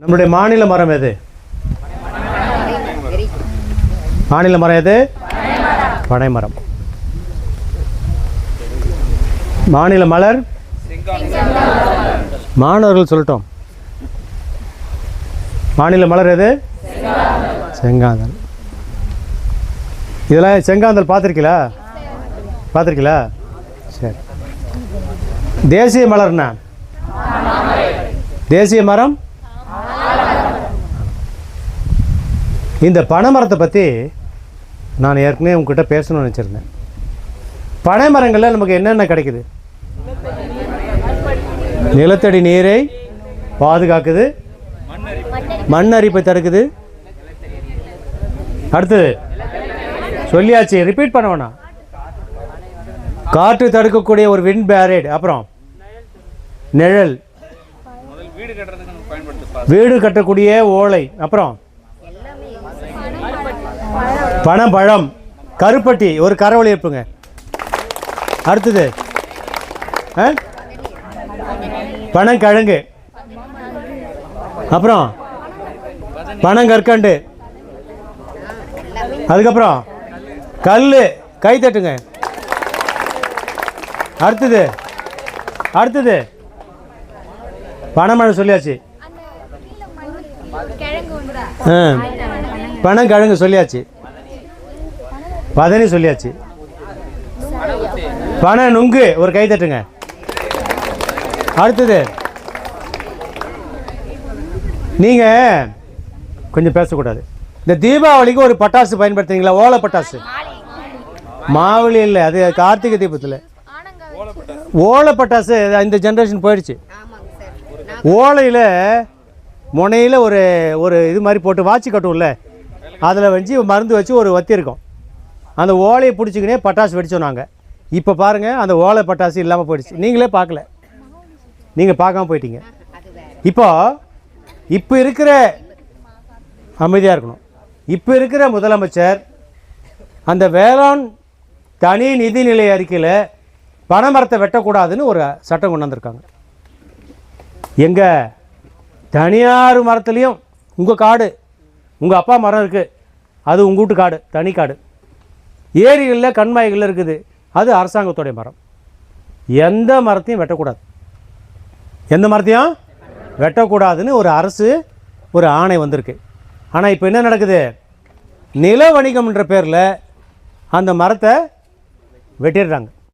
நம்மளுடைய மாநில மரம் எது? மாநில மரம் எது? பனைமரம் மாநில மலர்? மாணவர்கள் சொல்லட்டும். மாநில மலர் எது? செங்காந்தல் இதெல்லாம் செங்காந்தல் பார்த்துருக்கீங்களா? பார்த்துருக்கீங்களா? சரி. தேசிய மலர்னா? தேசிய மரம்? இந்த பனைமரத்தை பற்றி நான் ஏற்கனவே உங்ககிட்ட பேசணும்னு நினச்சிருந்தேன். பனை மரங்களில் நமக்கு என்னென்ன கிடைக்குது? நிலத்தடி நீரை பாதுகாக்குது. மண் அரிப்பை தடுக்குது. அடுத்தது சொல்லியாச்சு ரிப்பீட் பண்ண வேணாம். காற்று தடுக்கக்கூடிய ஒரு விண்ட் பேரேட் அப்புறம் நிழல். வீடு கட்டக்கூடிய ஓலை அப்புறம் பனம்பழம் கருப்பட்டி ஒரு கரவழி இருப்புங்க அடுத்தது? பனங்கிழங்கு. அப்புறம் பனங்கற்கண்டு. அதுக்கப்புறம் கல் கை தட்டுங்க. அடுத்தது அடுத்தது பனைமழை சொல்லியாச்சு. பனங்கிழங்கு சொல்லியாச்சு. பதனி சொல்லியாச்சு. பனை நுங்கு ஒரு கை தட்டுங்க. அடுத்தது. நீங்கள் கொஞ்சம் பேசக்கூடாது. இந்த தீபாவளிக்கு ஒரு பட்டாசு பயன்படுத்துறீங்களா? ஓலை பட்டாசு? மாவுளி இல்லை அது கார்த்திகை தீபத்தில். ஓலை பட்டாசு இந்த ஜென்ரேஷன் போயிடுச்சு. ஓலையில் முனையில் ஒரு ஒரு இது மாதிரி போட்டு வாட்சி கட்டும்ல. அதில் வச்சு மருந்து வச்சு ஒரு வத்தி இருக்கும் அந்த ஓலையை பிடிச்சிக்கினே பட்டாசு வெடித்தோம் நாங்கள் இப்போ பாருங்கள் அந்த ஓலை பட்டாசு இல்லாமல் போயிடுச்சு. நீங்களே பார்க்கல. நீங்கள் பார்க்காம போயிட்டீங்க. இப்போ இப்போ இருக்கிற அமைதியாக இருக்கணும். இப்போ இருக்கிற முதலமைச்சர் அந்த வேளாண் தனி நிதிநிலை அறிக்கையில் பனைமரத்தை வெட்டக்கூடாதுன்னு ஒரு சட்டம் கொண்டு வந்திருக்காங்க. எங்கள் தனியார் மரத்துலேயும் உங்கள் காடு உங்கள் அப்பா மரம் இருக்குது அது உங்கள் வீட்டு காடு தனி காடு. ஏரிகளில் கண்மாய்களில் இருக்குது. அது அரசாங்கத்துடைய மரம். எந்த மரத்தையும் வெட்டக்கூடாது. எந்த மரத்தையும்? வெட்டக்கூடாதுன்னு ஒரு அரசு ஒரு ஆணை வந்திருக்கு. ஆனால் இப்போ என்ன நடக்குது? நில வணிகம்ன்ற பேரில் அந்த மரத்தை வெட்டிடுறாங்க.